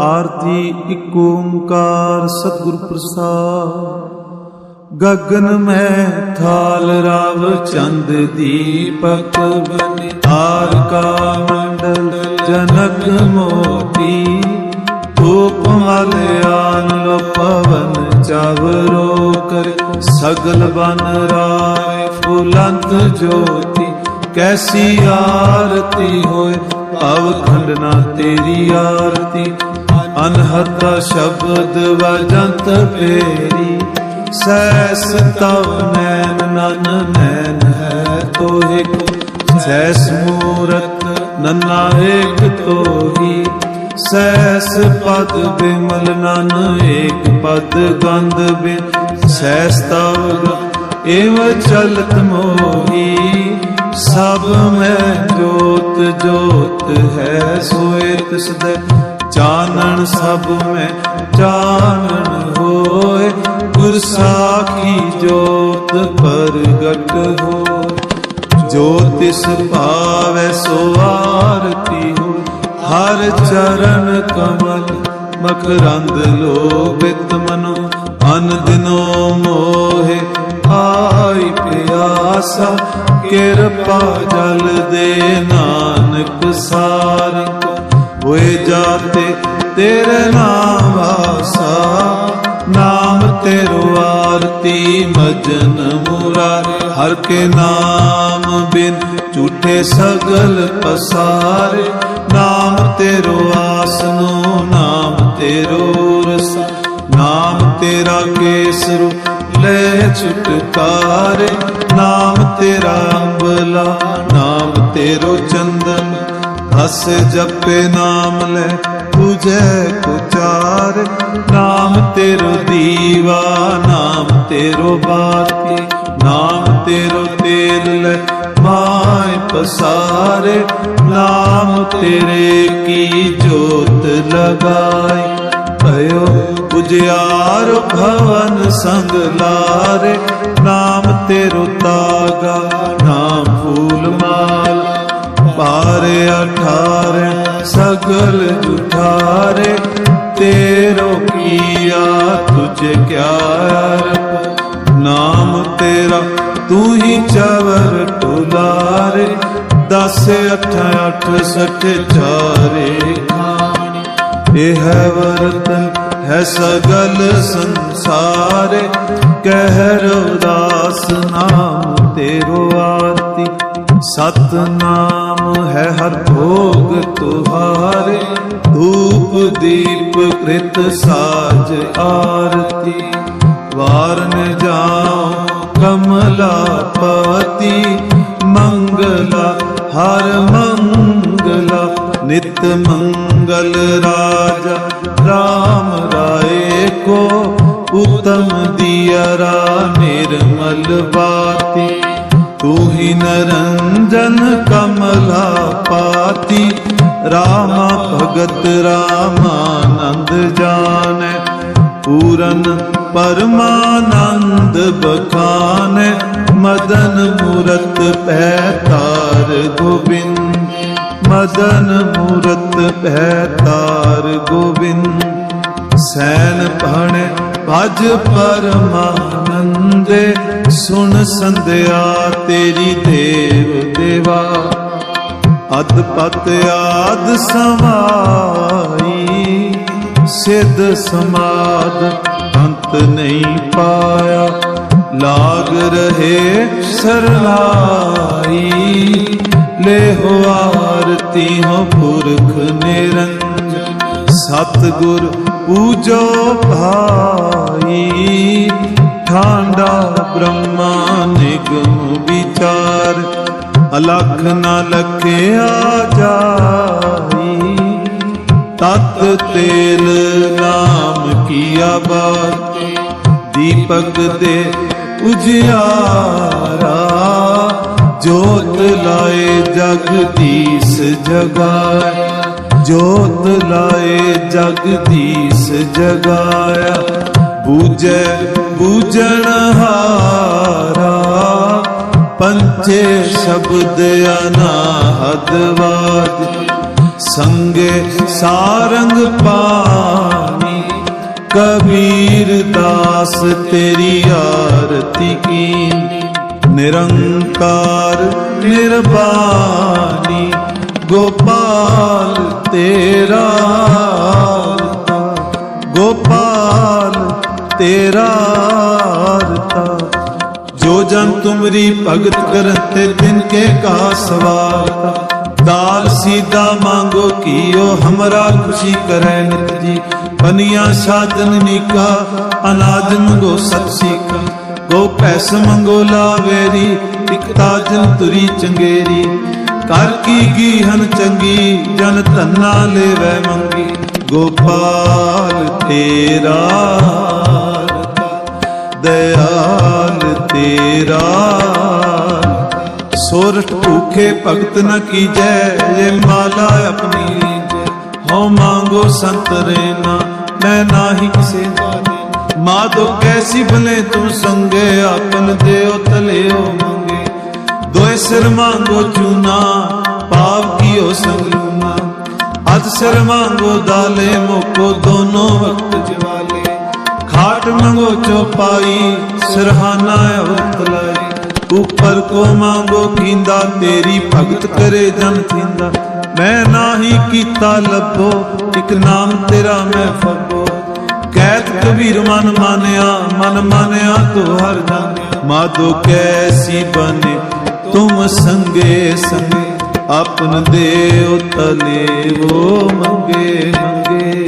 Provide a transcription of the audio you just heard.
ਆਰਤੀ ਇੱਕ ਓੰਕਾਰ ਸਤਿਗੁਰ ਪ੍ਰਸਾਦ। ਗਗਨ ਮੈਂ ਥਾਲ ਰਾਵ ਚੰਦ ਦੀਪਕ ਬਨੇ ਆਰ ਕਾ ਮੰਡਲ ਜਨਕ ਮੋਤੀ। ਧੂਪ ਮਲ ਆਨ ਪਵਨ ਚਾਵਰੋ ਕਰ ਸਗਲ ਬਨ ਰਾਏ ਫੁਲੰਤ ਜੋਤੀ। ਕੈਸੀ ਆਰਤੀ ਹੋਏ, ਭਵ ਖੰਡਨਾ ਤੇਰੀ ਆਰਤੀ। ਅਨਹਤ ਸ਼ਬਦ ਵਜੰਤ ਫੇਰੀ ਸੈਸ ਤਵ ਨੈਨ ਨਨ ਨੈਨ ਹੈ ਤੋਹਿ ਕੋ ਸੈਸ ਮੂਰਤ, ਨਨਾ ਏਕ ਤੋਹੀ ਸੈਸ ਪਦ ਬਿਮਲ, ਨਨ ਏਕ ਪਦ ਗੰਧ ਬਿਨ। ਸੈਸ ਤਵ ਏਵ ਚਲਤ ਮੋਹੀ, ਸਭ ਮੈਂ ਜੋਤ ਜੋਤ ਹੈ ਸੋਇ ਤਿਸ ਦੇ ਚਾਨਣ ਸਭ ਮੈਂ ਚਾਨਣ ਹੋਏ, ਗੁਰ ਸਾਖੀ ਜੋਤ ਪ੍ਰਗਟ ਹੋ ਜੋ ਤਿਸ ਭਾਵੈ ਸੋ ਆਰਤੀ ਹੋ ਹਰ ਚਰਨ ਕਮਲ ਮਕਰੰਦ ਲੋਭਿਤ ਮਨੋ, ਅਨ ਦਿਨੋ ਮੋਹਿ ਆਈ ਪਿਆਸਾ। ਕਿਰਪਾ ਜਲ ਦੇ ਨਾਨਕ ਸਾਰਿ ਹੋਏ ਜਾਤੇ ਤੇਰੇ ਨਾਮ ਆਸਾ ਨਾਮ ਤੇਰੋ ਆਰਤੀ ਮਜਨ ਮੁਰਾਰੇ। ਹਰ ਕੇ ਨਾਮ ਬਿਨ ਝੂਠੇ ਸਗਲ ਪਸਾਰੇ, ਨਾਮ ਤੇਰੋ ਆਸਨੋ, ਨਾਮ ਤੇਰੋ ਰਸ। ਨਾਮ ਤੇਰਾ ਕੇਸਰੂ ਲੈ ਛੁਟਕਾਰੇ, ਨਾਮ ਤੇਰਾ ਅੰਬਲਾ, ਨਾਮ ਤੇਰੋ ਚੰਦਨ ਹਸ ਜਪੇ ਨਾਮ ਲੈ, ਤੁਝੇ ਪੁਚਾਰ ਨਾਮ ਤੇਰੋ ਦੀਵਾ, ਨਾਮ ਤੇਰੋ ਬਾਤੀ। ਨਾਮ ਤੇਰੋ ਤੇਲ ਲੈ, ਮਾਇ ਪਸਾਰੇ। ਨਾਮ ਤੇਰੇ ਕੀ ਜੋਤ ਲਗਾਈ ਭਇਓ ਉਜਿਆਰ ਭਵਨ ਸੰਗ ਲਾਰੇ। ਨਾਮ ਤੇਰੋ ਤਾਗਾ, ਨਾਮ ਫੂਲ ਅਠਾਰੇ ਸਗਲ ਜੁਠਾਰੇ ਤੇਰੋ ਕੀਆ ਤੁਝ ਕਿਆ ਅਰਪ ਨਾਮ ਤੇਰਾ ਤੂੰ ਹੀ ਚਵਰ ਟੁਲਾਰ, ਦਸ ਅਠ ਅਠ ਸਠ ਚਾਰੇ ਖਾਣੀ। ਇਹ ਹੈ ਵਰਤਨ, ਹੈ ਸਗਲ ਸੰਸਾਰ, ਕਹਿ ਰਉਦਾਸ ਨਾਮ ਤੇਰੋ ਆਰਤੀ ਸਤਨਾਮ ਹੈ ਹਰ ਭੋਗ ਤੁਹਾਰੇ, ਧੂਪ ਦੀਪ ਕ੍ਰਿਤ ਸਾਜ ਆਰਤੀ। ਵਾਰਨ ਜਾਓ ਕਮਲਾ ਪਤੀ ਮੰਗਲਾ ਹਰ ਮੰਗਲਾ, ਨਿਤ ਮੰਗਲ ਰਾਜਾ। RAM ਰਾਏ ਕੋ, ਉਤਮ ਦਿਯਰਾ ਨਿਰਮਲ ਬਾਤੀ। ਤੂੰ ਹੀ ਨਰੰਜਨ ਕਮਲਾ ਪਾਤੀ, ਰਾਮ ਭਗਤ ਰਾਮਾਨੰਦ ਜਾਣੈ, ਪੂਰਨ ਪਰਮਾਨੰਦ ਬਖਾਨੈ, ਮਦਨ ਮੂਰਤ ਪੈ ਗੋਬਿੰਦ। ਮਦਨ ਮੂਰਤ ਪੈ ਗੋਬਿੰਦ, ਸੈਨ ਭਣ ਭਜ ਪਰਮਾਨੰਦੇ, ਸੁਣ ਸੰਧਿਆ ਤੇਰੀ ਦੇਵ ਦੇਵਾ ਅਦ ਪਤ ਆਦ ਸਮਾਈ, ਸਿੱਧ ਸਮਾਦ ਅੰਤ ਨਹੀਂ ਪਾਇਆ। ਲਾਗ ਰਹੇ ਸਰਲਾਈ ਲੈ ਹੋ ਆਰਤੀ ਹੋ ਪੁਰਖ ਨਿਰੰਜਨ ਸਤਗੁਰ ਪੂਜੋ ਭਾਈ ਠਾਂਡਾ ਬ੍ਰਹਮਾ ਨਿਗਮ ਵਿਚਾਰ ਅਲਖ ਨਾ ਲਖਿਆ ਜਾਈ ਤਤ ਤੇਲ ਨਾਮ ਕੀਆ ਬਾਤ ਦੀਪਕ ਦੇ ਉਜਿਆਰਾ ਜੋਤ ਲਾਏ ਜਗਦੀਸ਼ ਜਗਾਇਆ ਜੋਤ ਲਾਏ ਜਗਦੀਸ਼ ਜਗਾਇਆ, ਬੂਝੈ, ਬੂਝਣ ਹਾਰਾ। ਪੰਚੇ ਸ਼ਬਦ ਅਨਾਹਦ ਵਾਜ, ਸੰਗੇ ਸਾਰੰਗ ਪਾ ਕਬੀਰ ਦਾਸ ਤੇਰੀ ਆਰਤੀ ਕੀ ਨਿਰੰਕਾਰ ਨਿਰਵਾਣੀ ਗੋਪਾਲ ਤੇਰਾ ਗੋਪਾਲ ਤੇਰਾ ਜੋ ਜਨ ਤੁਮਰੀ ਭਗਤ ਕਰਨ ਤੇ ਤਿਨ ਕੇ ਕਾ ਸਵਾਰ ਦਾਲ ਸੀਦਾ ਮੰਗੋ ਕੀਓ, ਹਮਰਾ ਖੁਸ਼ੀ ਕਰੈ ਨਿਤ ਜੀ। ਬਨੀਆਂ ਸਾਜਨ ਨੀਕਾ, ਅਨਾਜ ਮੰਗੋ ਸਤ ਸੀਖਾ। ਗੋ ਪੈਸ ਮੰਗੋ ਲਾਵੇਰੀ ਇਕ ਤਾਜਨ ਤੁਰੀ ਚੰਗੇਰੀ। ਕਰ ਕੀ ਕੀ ਹਨ ਚੰਗੀ, ਜਨ ਧੰਨਾ ਲੈਵੈ ਮੰਗੀ। ਗੋਪਾਲ ਤੇਰਾ ਦਇਆਲ ਤੇਰਾ। ਸੋਰਠ ਭੂਖੇ ਭਗਤ ਨ ਕੀਜੈ ਇਹ ਮਾਲਾ ਆਪਣੀ ਲੀਜੈ। ਹਉ ਮੰਗੋ ਸੰਤ ਰੇਨਾ ਮੈਂ ਨਾਹੀ ਕਿਸੇ ਜਾਣੇ ਮਾਧੋ ਕੈਸੀ ਭਲੇ ਤੂੰ ਸੰਗੇ, ਆਪਨ ਦੇਉ ਤਲਿਓ ਮੰਗੇ ਦੋਏ ਸਿਰ ਚੂਨਾ, ਪਾਪ ਕੀਓ ਸੰਗਲੂਨਾ ਅਜ ਸਿਰ ਮੰਗੋ ਦਾਲੇ, ਮੋਕੋ ਦੋਨੋਂ ਵਕਤ ਜਵਾਲੇ। ਖਾਟ ਮੰਗੋ ਚੋਪਾਈ, ਸਿਰਹਾਨਾ ਔਰਤ ਲਾਈ ਉਪਰ ਕੋ ਮੰਗੋ ਕੀਂਦਾ ਤੇਰੀ ਭਗਤ ਕਰੇ ਜਨ ਥਿੰਦਾ। ਮੈਂ ਨਾਹੀ ਕੀਤਾ ਲੱਭੋ, ਇਕ ਨਾਮ ਤੇਰਾ ਮੈਂ ਫੱਬੋ। ਕਹਿਤ ਕਬੀਰ ਮਨ ਮਾਨਿਆ ਮਨ ਮਾਨਿਆ ਤੋ ਹਰ ਜਾਣਿਆ। ਮਾਧੋ ਕੈਸੀ ਬਨੇ ਤੁਮ ਸੰਗੇ ਸੰਗ ਆਪਨ ਦੇਉ ਤਲੇ ਉਹ ਮੰਗੇ ਮੰਗੇ